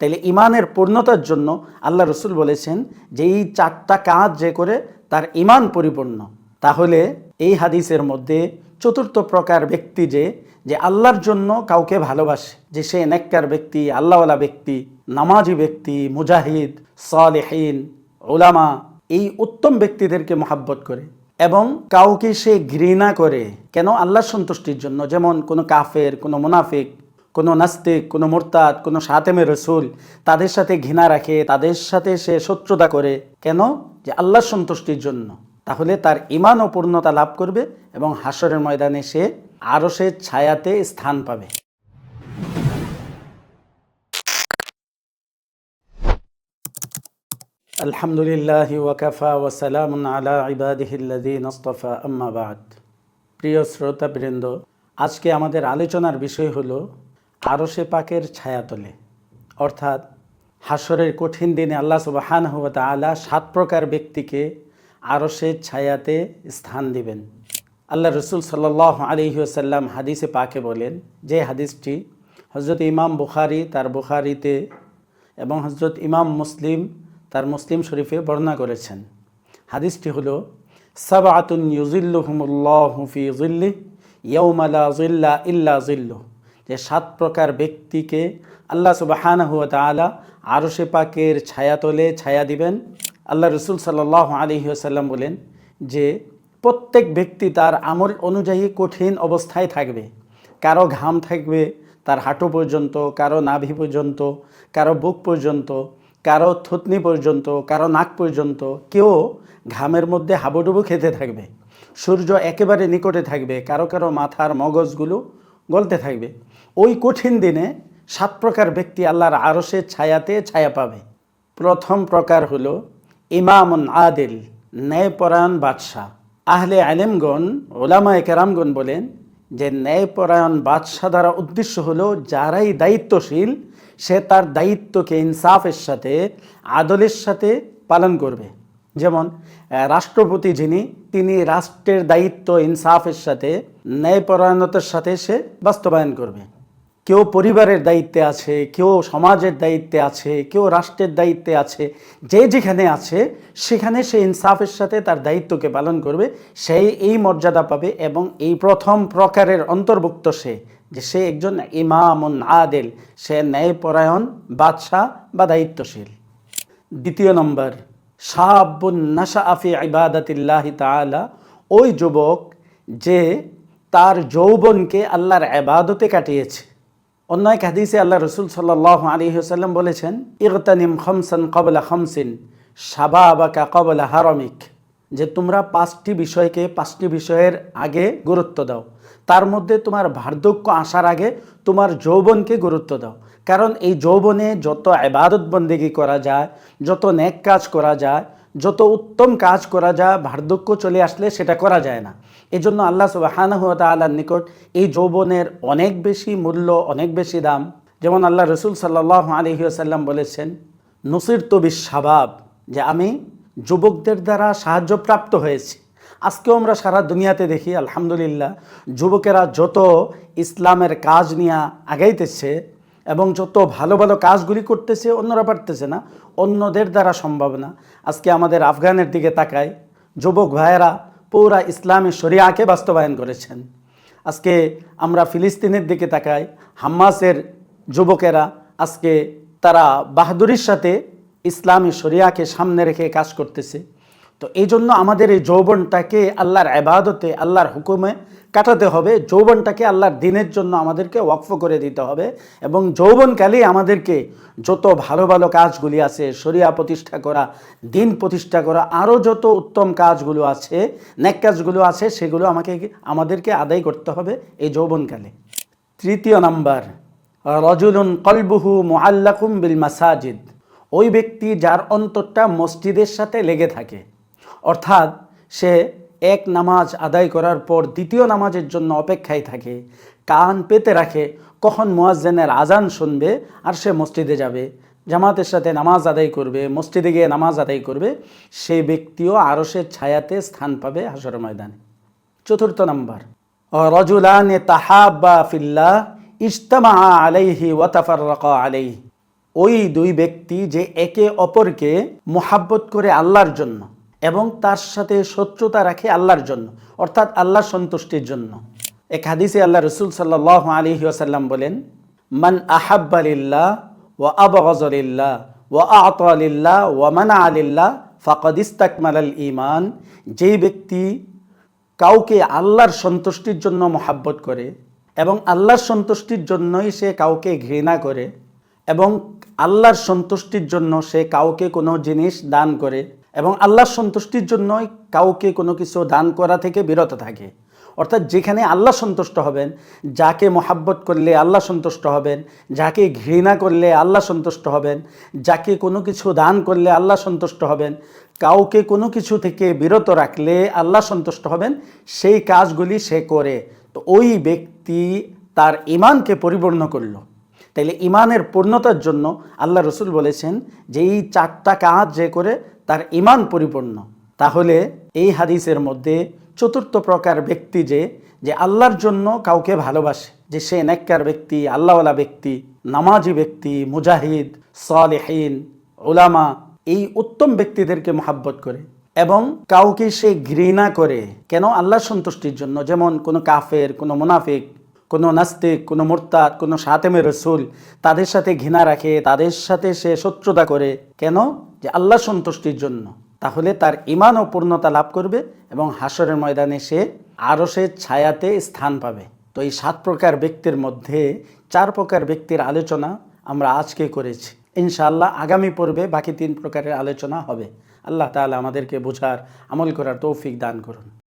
তাইলে ইমানের পূর্ণতার জন্য আল্লাহ রসুল বলেছেন যে এই চারটা কাজ যে করে তার ইমান পরিপূর্ণ। তাহলে এই হাদিসের মধ্যে চতুর্থ প্রকার ব্যক্তি যে যে আল্লাহর জন্য কাউকে ভালোবাসে, যে সে নেককার ব্যক্তি, আল্লাহওয়ালা ব্যক্তি, নামাজি ব্যক্তি, মুজাহিদ, সালেহীন ওলামা এই উত্তম ব্যক্তিদেরকে মহাব্বত করে এবং কাউকে সে ঘৃণা করে। কেন? আল্লাহর সন্তুষ্টির জন্য। যেমন কোনো কাফের, কোনো মুনাফিক কোনো নাস্তিক, কোনো মোরতাদ, কোনো সাতেমে রসুল তাদের সাথে ঘৃণা রাখে, তাদের সাথে সে শত্রুতা করে। কেন? যে আল্লাহর সন্তুষ্টির জন্য। তাহলে তার ইমান ও পূর্ণতা লাভ করবে এবং হাসরের ময়দানে সে আরও সে ছায়াতে স্থান পাবে। আলহামদুলিল্লাহ ওয়াকাফা ওয়াসালাম আলা ইবাদিহিল্লাদিন আস্তফা আম্মাবাদ প্রিয় শ্রোতা শ্রোতাবৃন্দ, আজকে আমাদের আলোচনার বিষয় হলো আরশে পাকের ছায়াতলে। অর্থাৎ হাসরের কঠিন দিনে আল্লাহ সুবাহান হুয়া তালা সাত প্রকার ব্যক্তিকে আরশের ছায়াতে স্থান দিবেন। আল্লাহ রসুল সাল্লাহ আলিহাসাল্লাম হাদিসে পাকে বলেন, যে হাদিসটি হজরত ইমাম বুখারি তার বুখারিতে এবং হজরত ইমাম মুসলিম তার মুসলিম শরীফে বর্ণনা করেছেন। হাদিসটি হল হলো সাবাতুন ইউজিল্লুহুমুল্লাহ হুফি জিল্লি ইয়ৌমালা জিল্লা ইল্লা জিল্লু যে সাত প্রকার ব্যক্তিকে আল্লাহ সুবাহান হুয়া তালা আরশে পাকের ছায়াতলে ছায়া দিবেন। আল্লাহ রসুল সাল্লাহ আলহি আসাল্লাম বলেন যে প্রত্যেক ব্যক্তি তার আমল অনুযায়ী কঠিন অবস্থায় থাকবে। কারও ঘাম থাকবে, তার হাঁটু পর্যন্ত, কারও নাভি পর্যন্ত, কারও বুক পর্যন্ত, কারও থুতনি পর্যন্ত, কারও নাক পর্যন্ত কেউ ঘামের মধ্যে হাবুডুবু খেতে থাকবে। সূর্য একেবারে নিকটে থাকবে, কারও কারও মাথার মগজগুলো গলতে থাকবে। ওই কঠিন দিনে সাত প্রকার ব্যক্তি আল্লাহর আরসের ছায়াতে ছায়া পাবে। প্রথম প্রকার হলো ইমামুন আদিল, ন্যায়পরায়ণ বাদশাহ। আহলে আলেমগণ ওলামা কেরামগণ বলেন যে ন্যায়পরায়ণ বাদশাহ দ্বারা উদ্দেশ্য হলো যারাই দায়িত্বশীল, সে তার দায়িত্বকে ইনসাফের সাথে, আদলের সাথে পালন করবে। যেমন রাষ্ট্রপতি যিনি, তিনি রাষ্ট্রের দায়িত্ব ইনসাফের সাথে, ন্যায়পরায়ণতার সাথে সে বাস্তবায়ন করবে। কেউ পরিবারের দায়িত্বে আছে, কেউ সমাজের দায়িত্বে আছে, কেউ রাষ্ট্রের দায়িত্বে আছে, যে যেখানে আছে, সেখানে সে ইনসাফের সাথে তার দায়িত্বকে পালন করবে সেই এই মর্যাদা পাবে এবং এই প্রথম প্রকারের অন্তর্ভুক্ত সে, যে সে একজন ইমামুন আদেল, সে ন্যায়পরায়ণ, বাদশাহ বা দায়িত্বশীল। দ্বিতীয় নম্বর, শাহাবুন নাশা আফি ইবাদাতিল্লাহ তাআলা, ওই যুবক যে তার যৌবনকে আল্লাহর আবাদতে কাটিয়েছে। অন্য এক হাদিসে আল্লাহ রসুল সাল্লাহ আলী সাল্লাম বলেছেন, ইগতানিম খমসান কবলা খমসিন সাবাবাকা কবলা হারমিক যে তোমরা পাঁচটি বিষয়কে পাঁচটি বিষয়ের আগে গুরুত্ব দাও। তার মধ্যে তোমার বার্ধক্য আসার আগে তোমার যৌবনকে গুরুত্ব দাও। কারণ এই যৌবনে যত আবাদত বন্দেগি করা যায়, যত নেক কাজ করা যায় যত উত্তম কাজ করা যা বার্ধক্য চলে আসলে সেটা করা যায় না। এই জন্য আল্লাহ সুবাহানহ তাল্লার নিকট এই যৌবনের অনেক বেশি মূল্য, অনেক বেশি দাম। যেমন আল্লাহ রসুল সাল্লাহ আলহিউসাল্লাম বলেছেন নসির তবিস স্বভাব যে আমি যুবকদের দ্বারা সাহায্যপ্রাপ্ত হয়েছি। আজকেও আমরা সারা দুনিয়াতে দেখি, আলহামদুলিল্লাহ, যুবকেরা যত ইসলামের কাজ নিয়ে আগাইতেছে এবং যত ভালো ভালো কাজগুলি করতেছে, অন্যরা পারতেছে না, অন্যদের দ্বারা সম্ভব না। আজকে আমাদের আফগানের দিকে তাকায় যুবক ভাইয়েরা পুরা ইসলামী শরিয়াকে বাস্তবায়ন করেছেন। আজকে আমরা ফিলিস্তিনের দিকে তাকাই, হাম্মাসের যুবকেরা আজকে তারা বাহাদুরির সাথে ইসলামী শরিয়াকে সামনে রেখে কাজ করতেছে। তো এই জন্য আমাদের এই যৌবনটাকে আল্লাহর আবাদতে আল্লাহর হুকুমে কাটাতে হবে, যৌবনটাকে আল্লাহর দিনের জন্য আমাদেরকে ওয়াকফ করে দিতে হবে এবং যৌবনকালেই আমাদেরকে যত ভালো ভালো কাজগুলি আছে, শরিয়া প্রতিষ্ঠা করা, দিন প্রতিষ্ঠা করা, আরও যত উত্তম কাজগুলো আছে, নেক কাজগুলো আছে, সেগুলো আমাকে, আমাদেরকে আদায় করতে হবে এই যৌবনকালে। তৃতীয় নাম্বার, রজুলুন কলবুহু মুআল্লাকুম বিল মাসাজিদ। ওই ব্যক্তি যার অন্তরটা মসজিদের সাথে লেগে থাকে, অর্থাৎ সে এক নামাজ আদায় করার পর দ্বিতীয় নামাজের জন্য অপেক্ষায় থাকে, কান পেতে রাখে, কখন মুয়াজ্জেনের আজান শুনবে আর সে মসজিদে যাবে। জামাতের সাথে নামাজ আদায় করবে, মসজিদে গিয়ে নামাজ আদায় করবে সেই ব্যক্তিও আরসের ছায়াতে স্থান পাবে হাসর ময়দানে। চতুর্থ নাম্বার রজুলানে তাহাব্বা ফিল্লাহ ইজতামা আলাইহি ওয়াতাফাররাকা আলাইহি। ওই দুই ব্যক্তি যে একে অপরকে মোহাব্বত করে আল্লাহর জন্য এবং তার সাথে শত্রুতা রাখে আল্লাহর জন্য, অর্থাৎ আল্লাহর সন্তুষ্টির জন্য। এক হাদিসে আল্লাহ রসুল সাল্লাহ আলী আসাল্লাম বলেন, মান আহাব্বালিল্লাহ ও আবগজলিল্লাহ ও আতলিল্লাহ ও মানা আলিল্লাহ ফাকদ ইস্তাকমাল আল ইমান যেই ব্যক্তি কাউকে আল্লাহর সন্তুষ্টির জন্য মহাব্বত করে এবং আল্লাহর সন্তুষ্টির জন্যই সে কাউকে ঘৃণা করে এবং আল্লাহর সন্তুষ্টির জন্য সে কাউকে কোনো জিনিস দান করে এবং আল্লাহর সন্তুষ্টির জন্যই কাউকে কোনো কিছু দান করা থেকে বিরত থাকে। অর্থাৎ যেখানে আল্লাহ সন্তুষ্ট হবেন, যাকে মহাব্বত করলে আল্লাহ সন্তুষ্ট হবেন, যাকে ঘৃণা করলে আল্লাহ সন্তুষ্ট হবেন, যাকে কোনো কিছু দান করলে আল্লাহ সন্তুষ্ট হবেন, কাউকে কোনো কিছু থেকে বিরত রাখলে আল্লাহ সন্তুষ্ট হবেন, সেই কাজগুলি সে করে। তো ওই ব্যক্তি তার ইমানকে পরিপূর্ণ করল। তাইলে ইমানের পূর্ণতার জন্য আল্লাহ রসুল বলেছেন যে, এই চারটা কাজ যে করে তার ইমান পরিপূর্ণ। তাহলে এই হাদিসের মধ্যে চতুর্থ প্রকার ব্যক্তি যে যে আল্লাহর জন্য কাউকে ভালোবাসে, যে সে নেককার ব্যক্তি, আল্লাহওয়ালা ব্যক্তি, নামাজি ব্যক্তি, মুজাহিদ, সালেহীন ওলামা এই উত্তম ব্যক্তিদেরকে মহাব্বত করে এবং কাউকে সে ঘৃণা করে, কেন আল্লাহ সন্তুষ্টির জন্য? যেমন কোনো কাফের, কোনো মুনাফিক, কোনো নাস্তিক, কোনো মোরতাদ, কোনো সাতেমে রসুল, তাদের সাথে ঘৃণা রাখে, তাদের সাথে সে শত্রুতা করে, কেন? যে আল্লাহ সন্তুষ্টির জন্য। তাহলে তার ইমান ও পূর্ণতা লাভ করবে এবং হাসরের ময়দানে সে আরও সে ছায়াতে স্থান পাবে। তো এই সাত প্রকার ব্যক্তির মধ্যে চার প্রকার ব্যক্তির আলোচনা আমরা আজকে করেছি। ইনশাআল্লাহ আগামী পর্বে বাকি তিন প্রকারের আলোচনা হবে। আল্লাহ তাআলা আমাদেরকে বোঝার, আমল করার তৌফিক দান করুন।